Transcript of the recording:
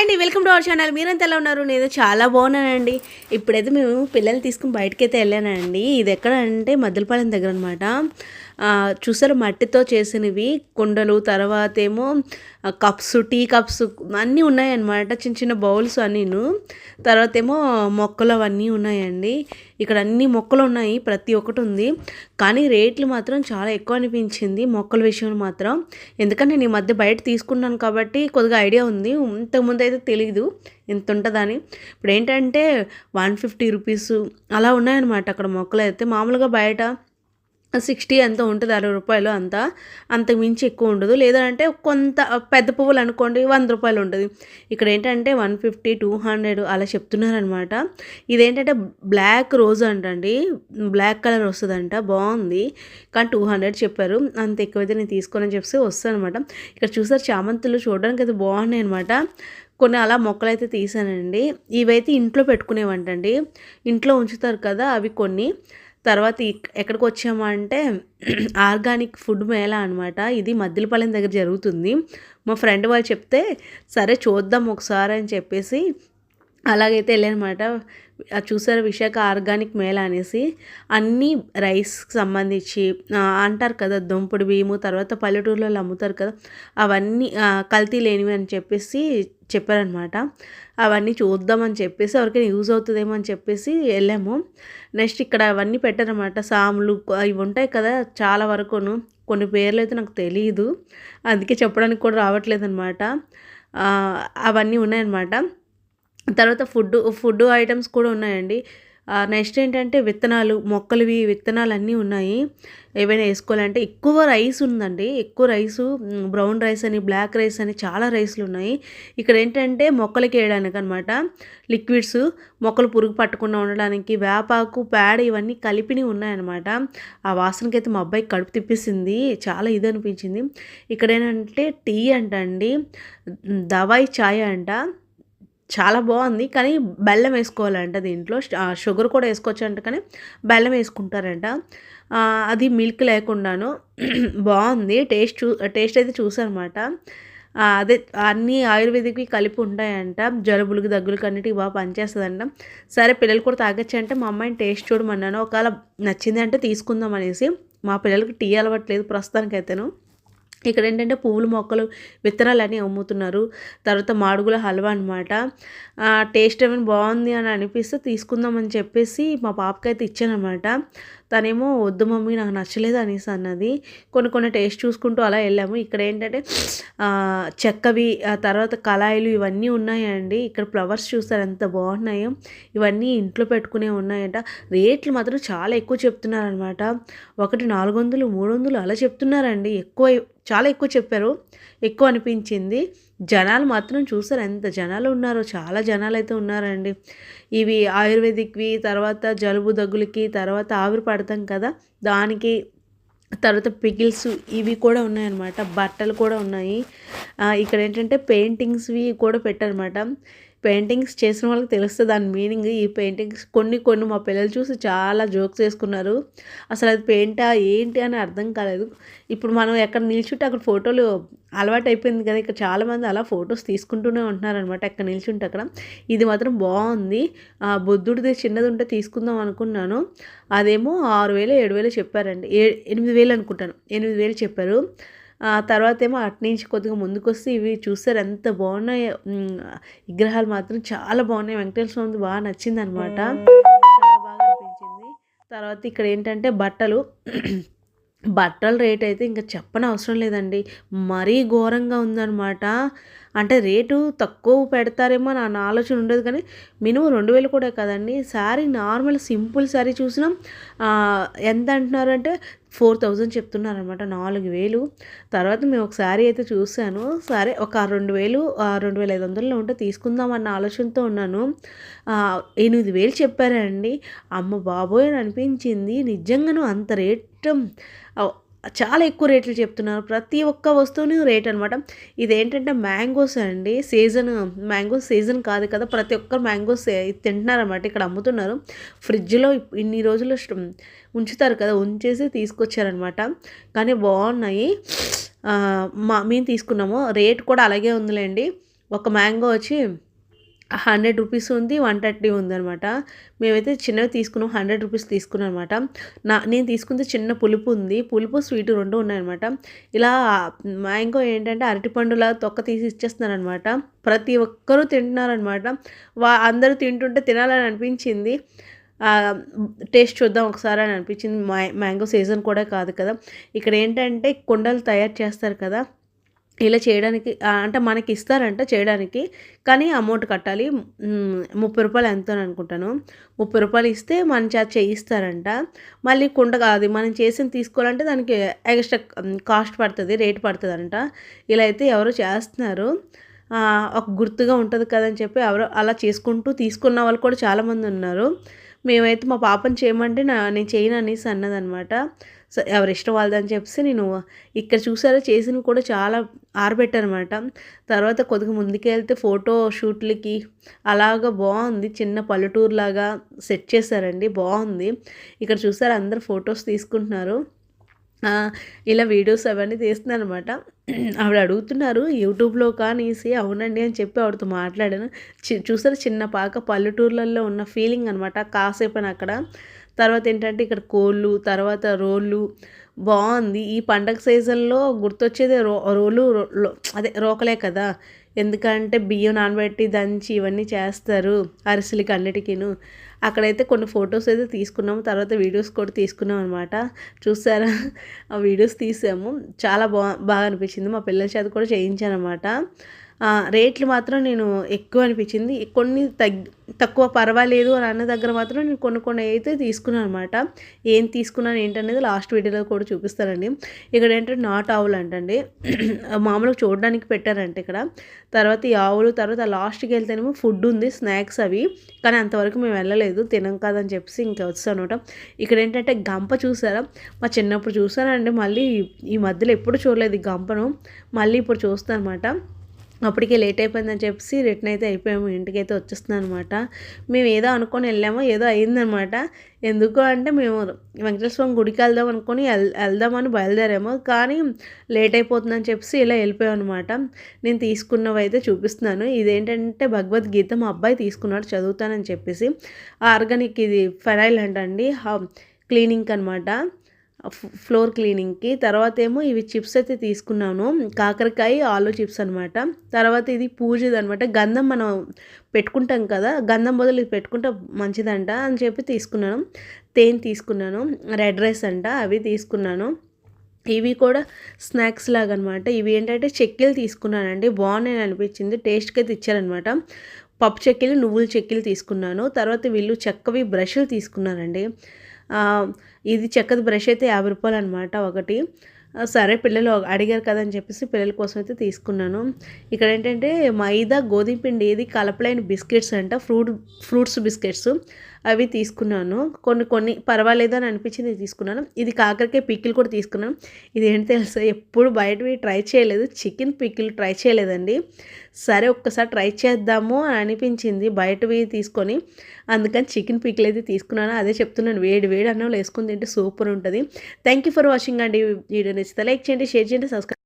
అండి welcome to our channel మీరంతా ఎలా ఉన్నారు? నేను చాలా బాగున్నానండి. ఇప్పుడైతే మేము పిల్లల్ని తీసుకుని బయటకి అయితే వెళ్ళానండి. ఇది ఎక్కడ అంటే మద్దలపాలెం దగ్గర అనమాట చూసారు మట్టితో చేసినవి కుండలు తర్వాత ఏమో కప్స్ టీ కప్స్ అన్నీ ఉన్నాయన్నమాట చిన్న చిన్న బౌల్స్ అన్నీను. తర్వాత ఏమో మొక్కలు అవన్నీ ఉన్నాయండి. ఇక్కడ అన్ని మొక్కలు ఉన్నాయి ప్రతి ఒక్కటి ఉంది. కానీ రేట్లు మాత్రం చాలా ఎక్కువ అనిపించింది మొక్కల విషయంలో మాత్రం. ఎందుకంటే నేను ఈ మధ్య బయట తీసుకున్నాను కాబట్టి కొద్దిగా ఐడియా ఉంది. ఇంతకుముందు అయితే తెలీదు ఎంత ఉంటుందని. ఇప్పుడు ఏంటంటే వన్ ఫిఫ్టీ రూపీస్ అలా ఉన్నాయన్నమాట అక్కడ మొక్కలు అయితే. మామూలుగా బయట సిక్స్టీ ఎంత ఉంటుంది అరవై రూపాయలు అంత అంతకు మించి ఎక్కువ ఉండదు. లేదంటే కొంత పెద్ద పువ్వులు అనుకోండి వంద రూపాయలు ఉంటుంది. ఇక్కడ ఏంటంటే వన్ ఫిఫ్టీ టూ హండ్రెడ్ అలా చెప్తున్నారనమాట. ఇదేంటంటే బ్లాక్ రోజ్ అంటండి. బ్లాక్ కలర్ వస్తుందంట బాగుంది. కానీ టూ హండ్రెడ్ చెప్పారు. అంత ఎక్కువైతే నేను తీసుకోనని చెప్పి వస్తాను అనమాట ఇక్కడ చూసారు చామంతులు చూడడానికి అయితే బాగున్నాయి అనమాట కొన్ని అలా మొక్కలు అయితే తీసానండి. ఇవైతే ఇంట్లో పెట్టుకునేవంటండి. ఇంట్లో ఉంచుతారు కదా అవి కొన్ని. తర్వాత ఎక్కడికి వచ్చామంటే ఆర్గానిక్ ఫుడ్ మేళా అనమాట ఇది మద్దిలపాలెం దగ్గర జరుగుతుంది. మా ఫ్రెండ్ వాళ్ళు చెప్తే సరే చూద్దాం ఒకసారి అని చెప్పేసి అలాగైతే వెళ్ళానమాట. చూసారు? విశాఖ ఆర్గానిక్ మేళ అనేసి. అన్నీ రైస్కి సంబంధించి అంటారు కదా దుంపుడు బియ్యము తర్వాత పల్లెటూరులో అమ్ముతారు కదా అవన్నీ కల్తీ లేనివి అని చెప్పేసి చెప్పారనమాట. అవన్నీ చూద్దామని చెప్పేసి ఎవరికైనా యూజ్ అవుతుందేమో అని చెప్పేసి వెళ్ళాము. నెక్స్ట్ ఇక్కడ అవన్నీ పెట్టారనమాట. సాములు ఇవి ఉంటాయి కదా చాలా వరకును. కొన్ని పేర్లు అయితే నాకు తెలియదు అందుకే చెప్పడానికి కూడా రావట్లేదు అనమాట అవన్నీ ఉన్నాయన్నమాట తర్వాత ఫుడ్ ఫుడ్ ఐటమ్స్ కూడా ఉన్నాయండి. నెక్స్ట్ ఏంటంటే విత్తనాలు మొక్కలవి విత్తనాలు అన్నీ ఉన్నాయి. ఏవైనా వేసుకోవాలంటే ఎక్కువ రైస్ ఉందండి. ఎక్కువ రైసు బ్రౌన్ రైస్ అని బ్లాక్ రైస్ అని చాలా రైస్లు ఉన్నాయి. ఇక్కడ ఏంటంటే మొక్కలకి వేయడానికి అనమాట లిక్విడ్స్ మొక్కలు పురుగు పట్టకుండా ఉండడానికి వేపాకు పేడ ఇవన్నీ కలిపినవి ఉన్నాయన్నమాట. ఆ వాసనకి అయితే మా అబ్బాయి కడుపు తిప్పేసింది. చాలా ఇది అనిపించింది. ఇక్కడ ఏంటంటే టీ అంట అండి దవాయి ఛాయ్ అంట. చాలా బాగుంది. కానీ బెల్లం వేసుకోవాలంట దీంట్లో. షుగర్ కూడా వేసుకోవచ్చు అంట కానీ బెల్లం వేసుకుంటారంట. అది మిల్క్ లేకుండాను బాగుంది. టేస్ట్ చూ టేస్ట్ అయితే చూసానమాట. అదే అన్నీ ఆయుర్వేదిక్వి కలిపి ఉంటాయంట. జలుబులకి దగ్గులకి అన్నిటికి బాగా పనిచేస్తుందంట. సరే పిల్లలు కూడా తాగొచ్చు అంటే మా అమ్మాయిని టేస్ట్ చూడమన్నాను. ఒకవేళ నచ్చింది అంటే తీసుకుందాం అనేసి మా పిల్లలకి టీ అలవట్లేదు ప్రస్తుతానికైతేను. ఇక్కడ ఏంటంటే పువ్వుల మొక్కలు విత్తనాలు అన్నీ అమ్ముతున్నారు. తర్వాత మాడుగుల హల్వా అనమాట టేస్ట్ ఏమైనా బాగుంది అని అనిపిస్తే తీసుకుందామని చెప్పేసి మా పాపకైతే ఇచ్చానమాట తనేమో వద్దు మమ్మీ నాకు నచ్చలేదు అనేసి అన్నది. కొన్ని కొన్ని టేస్ట్ చూసుకుంటూ అలా వెళ్ళాము. ఇక్కడ ఏంటంటే చెక్కవి ఆ తర్వాత కళాయిలు ఇవన్నీ ఉన్నాయండి. ఇక్కడ ఫ్లవర్స్ చూస్తారు ఎంత బాగున్నాయో. ఇవన్నీ ఇంట్లో పెట్టుకునే ఉన్నాయంట. రేట్లు మాత్రం చాలా ఎక్కువ చెప్తున్నారనమాట ఒకటి నాలుగు వందలు మూడు వందలు అలా చెప్తున్నారండి. ఎక్కువ చాలా ఎక్కువ చెప్పారు. ఎక్కువ అనిపించింది. జనాలు మాత్రం చూసారు. ఎంత జనాలు ఉన్నారో చాలా జనాలు అయితే ఉన్నారండి. ఇవి ఆయుర్వేదిక్వి తర్వాత జలుబు దగ్గులకి తర్వాత ఆవిరి పడతాం కదా దానికి తర్వాత పిగిల్స్ ఇవి కూడా ఉన్నాయన్నమాట. బట్టలు కూడా ఉన్నాయి. ఇక్కడ ఏంటంటే పెయింటింగ్స్వి కూడా పెట్టారనమాట పెయింటింగ్స్ చేసిన వాళ్ళకి తెలుస్తుంది దాని మీనింగ్. ఈ పెయింటింగ్స్ కొన్ని కొన్ని మా పిల్లలు చూసి చాలా జోక్స్ వేసుకున్నారు. అసలు అది పెయింటా ఏంటి అని అర్థం కాలేదు. ఇప్పుడు మనం ఎక్కడ నిల్చుంటే అక్కడ ఫోటోలు అలవాటు అయిపోయింది కదా. ఇక్కడ చాలామంది అలా ఫొటోస్ తీసుకుంటూనే ఉంటున్నారనమాట ఎక్కడ నిల్చుంటే అక్కడ. ఇది మాత్రం బాగుంది. బుద్ధుడిది చిన్నది ఉంటే తీసుకుందాం అనుకున్నాను. అదేమో ఆరు వేలు ఏడు వేలు చెప్పారండి. ఏ ఎనిమిది వేలు అనుకుంటాను. ఎనిమిది వేలు చెప్పారు. ఆ తర్వాత ఏమో అట్నుంచి కొద్దిగా ముందుకు వస్తే ఇవి చూస్తారు ఎంత బాగున్నాయి. విగ్రహాలు మాత్రం చాలా బాగున్నాయి. వెంకటేశ్వర స్వామి బాగా నచ్చింది అనమాట చాలా బాగా అనిపించింది. తర్వాత ఇక్కడ ఏంటంటే బట్టలు. బట్టల రేట్ అయితే ఇంకా చెప్పని అవసరం లేదండి. మరీ ఘోరంగా ఉందన్నమాట. అంటే రేటు తక్కువ పెడతారేమో నా ఆలోచన ఉండదు కానీ మినిమం రెండు వేలు కూడా కదండి. శారీ నార్మల్ సింపుల్ శారీ చూసినాం. ఎంత అంటున్నారు అంటే ఫోర్ థౌజండ్ చెప్తున్నారనమాట నాలుగు వేలు. తర్వాత మేము ఒక శారీ అయితే చూశాను. సరే ఒక రెండు వేలు రెండు వేల ఐదు వందలలో ఉంటే తీసుకుందాం అన్న ఆలోచనతో ఉన్నాను. ఎనిమిది వేలు చెప్పారండి. అమ్మ బాబోయ్ అని అనిపించింది. నిజంగాను అంత రేట్ చాలా ఎక్కువ రేట్లు చెప్తున్నారు. ప్రతి ఒక్క వస్తువుని రేట్ అనమాట ఇదేంటంటే మ్యాంగోస్ అండి. సీజన్ మ్యాంగోస్ సీజన్ కాదు కదా. ప్రతి ఒక్కరు మ్యాంగోస్ తింటున్నారన్నమాట. ఇక్కడ అమ్ముతున్నారు. ఫ్రిడ్జ్లో ఇన్ని రోజులు ఉంచుతారు కదా. ఉంచేసి తీసుకొచ్చారనమాట కానీ బాగున్నాయి. మా మేము తీసుకున్నాము. రేట్ కూడా అలాగే ఉందిలేండి. ఒక మ్యాంగో వచ్చి హండ్రెడ్ రూపీస్ ఉంది వన్ థర్టీ ఉందనమాట మేమైతే చిన్నవి తీసుకున్నాం హండ్రెడ్ రూపీస్ తీసుకున్నాం అనమాట నా నేను తీసుకుంది చిన్న పులుపు ఉంది పులుపు స్వీట్ రెండు ఉన్నాయన్నమాట ఇలా మ్యాంగో ఏంటంటే అరటిపండులా తొక్క తీసి ఇచ్చేస్తున్నారనమాట ప్రతి ఒక్కరూ తింటున్నారనమాట వా అందరూ తింటుంటే తినాలని అనిపించింది. టేస్ట్ చూద్దాం ఒకసారి అని అనిపించింది. మ్యాంగో సీజన్ కూడా కాదు కదా. ఇక్కడ ఏంటంటే కుండలు తయారు చేస్తారు కదా. ఇలా చేయడానికి అంటే మనకి ఇస్తారంట చేయడానికి కానీ అమౌంట్ కట్టాలి. ముప్పై రూపాయలు ఎంతో అనుకుంటాను. ముప్పై రూపాయలు ఇస్తే మన చేత చేయిస్తారంట. మళ్ళీ కుండ కాదు మనం చేసిన తీసుకోవాలంటే దానికి ఎక్స్ట్రా కాస్ట్ పడుతుంది రేట్ పడుతుంది అంట ఇలా అయితే ఎవరో చేస్తున్నారు. ఒక గుర్తుగా ఉంటుంది కదని చెప్పి ఎవరో అలా చేసుకుంటూ తీసుకున్న వాళ్ళు కూడా చాలామంది ఉన్నారు. మేమైతే మా పాపని చేయమంటే నా నేను చేయను అనేసి అన్నదనమాట. సో ఎవరి ఇష్టం వాళ్ళదని చెప్పేసి నేను ఇక్కడ చూసారా చేసినవి కూడా చాలా ఆరబెట్టానమాట తర్వాత కొద్దిగా ముందుకెళ్తే ఫోటో షూట్లకి అలాగా బాగుంది. చిన్న పల్లెటూరులాగా సెట్ చేశారండి. బాగుంది. ఇక్కడ చూసారా అందరు ఫొటోస్ తీసుకుంటున్నారు. ఇలా వీడియోస్ అవన్నీ తీస్తున్నాను అనమాట ఆవిడ అడుగుతున్నారు యూట్యూబ్లో కానీసి అవునండి అని చెప్పి ఆవిడతో మాట్లాడాను. చి చూసారు చిన్న పాక పల్లెటూర్లలో ఉన్న ఫీలింగ్ అనమాట కాసేపని అక్కడ. తర్వాత ఏంటంటే ఇక్కడ కోళ్ళు తర్వాత రోళ్ళు. బాగుంది. ఈ పండగ సీజన్లో గుర్తొచ్చేది రో రోలు అదే రోకలే కదా. ఎందుకంటే బియ్యం నానబెట్టి దంచి ఇవన్నీ చేస్తారు అరిసెలకి అన్నిటికీను. అక్కడైతే కొన్ని ఫొటోస్ అయితే తీసుకున్నాము తర్వాత వీడియోస్ కూడా తీసుకున్నాం అనమాట చూసారా? ఆ వీడియోస్ తీసాము. చాలా బా బాగా అనిపించింది. మా పిల్లల చేత కూడా చేయించాను అనమాట రేట్లు మాత్రం నేను ఎక్కువ అనిపించింది. కొన్ని తగ్ తక్కువ పర్వాలేదు అని అన్న దగ్గర మాత్రం నేను కొన్ని కొన్ని అయితే తీసుకున్నాను అనమాట ఏం తీసుకున్నాను ఏంటనేది లాస్ట్ వీడియోలో కూడా చూపిస్తానండి. ఇక్కడ ఏంటంటే నాట్ ఆవులు అంటండి. మామూలుగా చూడడానికి పెట్టారంట ఇక్కడ. తర్వాత ఈ ఆవులు తర్వాత లాస్ట్కి వెళ్తేనేమో ఫుడ్ ఉంది స్నాక్స్ అవి. కానీ అంతవరకు మేము వెళ్ళలేదు తినం కాదని చెప్పేసి ఇంకా వచ్చానమాట ఇక్కడ ఏంటంటే గంప చూసారా? మా చిన్నప్పుడు చూసానండి. మళ్ళీ ఈ మధ్యలో ఎప్పుడు చూడలేదు ఈ గంపను. మళ్ళీ ఇప్పుడు చూస్తాను అనమాట అప్పటికే లేట్ అయిపోయిందని చెప్పేసి రిటర్న్ అయితే అయిపోయాము. ఇంటికైతే వచ్చేస్తున్నాను అనమాట మేము ఏదో అనుకొని వెళ్ళామో ఏదో అయిందనమాట ఎందుకు అంటే మేము వెంకటేశ్వర స్వామి గుడికి వెళ్దాం అనుకొని వెల్ వెళ్దామని బయలుదేరాము. కానీ లేట్ అయిపోతుందని చెప్పేసి ఇలా వెళ్ళిపోయాం అనమాట నేను తీసుకున్నవి అయితే చూపిస్తున్నాను. ఇదేంటంటే భగవద్గీత మా అబ్బాయి తీసుకున్నాడు చదువుతానని చెప్పేసి. ఆర్గానిక్ ఇది ఫెనైల్ అంటండి క్లీనింగ్ అనమాట ఫ్లోర్ క్లీనింగ్కి. తర్వాత ఏమో ఇవి చిప్స్ అయితే తీసుకున్నాను. కాకరకాయ ఆలు చిప్స్ అనమాట తర్వాత ఇది పూజది అనమాట గంధం మనం పెట్టుకుంటాం కదా గంధం బదులు ఇది పెట్టుకుంటే మంచిదంట అని చెప్పి తీసుకున్నాను. తేనె తీసుకున్నాను. రెడ్ రైస్ అంట అవి తీసుకున్నాను. ఇవి కూడా స్నాక్స్ లాగా అనమాట ఇవి ఏంటంటే చెక్కీలు తీసుకున్నానండి. బాగున్నాయి అనిపించింది. టేస్ట్కి అయితే ఇచ్చారనమాట పప్పు చెక్కీలు నువ్వుల చెక్కీలు తీసుకున్నాను. తర్వాత వీళ్ళు చెక్కవి బ్రష్లు తీసుకున్నానండి. ఇది చెక్కది బ్రష్ అయితే యాభై రూపాయలు అనమాట ఒకటి. సరే పిల్లలు అడిగారు కదా అని చెప్పేసి పిల్లల కోసం అయితే తీసుకున్నాను. ఇక్కడ ఏంటంటే మైదా గోధుమ పిండి ఏది కలపలేని బిస్కెట్స్ అంట ఫ్రూట్ ఫ్రూట్స్ బిస్కెట్స్. అవి తీసుకున్నాను. కొన్ని కొన్ని పర్వాలేదు అని అనిపించింది తీసుకున్నాను. ఇది కాకరకాయ పిక్కిలు కూడా తీసుకున్నాను. ఇది ఏంటి తెలుసా? ఎప్పుడు బయటవి ట్రై చేయలేదు. చికెన్ పిక్కిలు ట్రై చేయలేదండి. సరే ఒక్కసారి ట్రై చేద్దాము అని అనిపించింది బయటవి తీసుకొని. అందుకని చికెన్ పిక్కిలు అయితే తీసుకున్నాను. అదే చెప్తున్నాను. వేడి వేడి అన్నం వేసుకుని తింటే సూపర్ ఉంటుంది. థ్యాంక్ యూ ఫర్ వాచింగ్ అండి. వీడియో నచ్చితే లైక్ చేయండి షేర్ చేయండి సబ్స్క్రైబ్